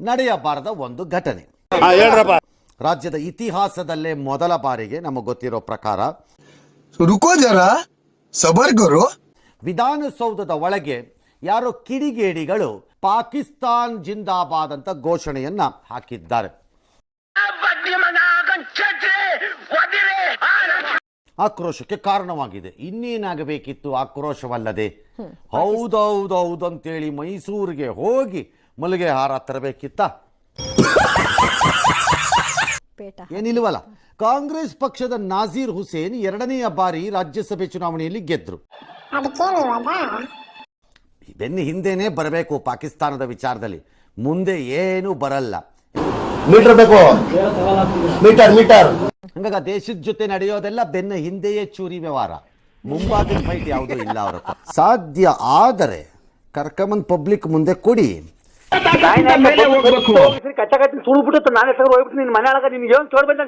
ನಡೆಯಬಾರದ ಒಂದು ಘಟನೆ. ರಾಜ್ಯದ ಇತಿಹಾಸದಲ್ಲೇ ಮೊದಲ ಬಾರಿಗೆ ನಮಗೆ ಗೊತ್ತಿರೋ ಪ್ರಕಾರ ವಿಧಾನಸೌಧದ ಒಳಗೆ ಯಾರೋ ಕಿಡಿಗೇಡಿಗಳು ಪಾಕಿಸ್ತಾನ್ ಜಿಂದಾಬಾದ್ ಅಂತ ಘೋಷಣೆಯನ್ನ ಹಾಕಿದ್ದಾರೆ. ಆಕ್ರೋಶಕ್ಕೆ ಕಾರಣವಾಗಿದೆ. ಇನ್ನೇನಾಗಬೇಕಿತ್ತು ಆಕ್ರೋಶವಲ್ಲದೆ? ಹೌದೌದೌದು ಅಂತೇಳಿ ಮೈಸೂರಿಗೆ ಹೋಗಿ ಮಲ್ಲಿಗೆ ಹಾರ ತರಬೇಕಿತ್ತ? ಏನಿಲ್ವಲ್ಲ ಕಾಂಗ್ರೆಸ್ ಪಕ್ಷದ ನಾಜೀರ್ ಹುಸೇನ್ ಎರಡನೆಯ ಬಾರಿ ರಾಜ್ಯಸಭೆ ಚುನಾವಣೆಯಲ್ಲಿ ಗೆದ್ರು. ಬೆನ್ನ ಹಿಂದೆನೆ ಬರಬೇಕು ಪಾಕಿಸ್ತಾನದ ವಿಚಾರದಲ್ಲಿ. ಮುಂದೆ ಏನು ಬರಲ್ಲ. ಮೀಟರ್ ಬೇಕು. Metre metre. ಹಂಗಾಗ ದೇಶದ ಜೊತೆ ನಡೆಯೋದೆಲ್ಲ ಬೆನ್ನ ಹಿಂದೆಯೇ ಚೂರಿ ವ್ಯವಹಾರ. ಮುಂಬಾಗಿನ ಫೈಟ್ ಯಾವುದೂ ಇಲ್ಲ ಅವ್ರ ಸಾಧ್ಯ ಆದರೆ ಕರ್ಕಮನ್ ಪಬ್ಲಿಕ್ ಮುಂದೆ ಕೊಡಿ. ಕಚ್ಚಿ ಸುಳ್ಬಿಟ್ಟು ನಾನು ಹೋಗ್ಬಿಟ್ಟು ನಿನ್ನ ಮನೆ ಒಳಗೆ ನಿನ್ಗೆ ಏನು ಚೋರ್ ಬಂದ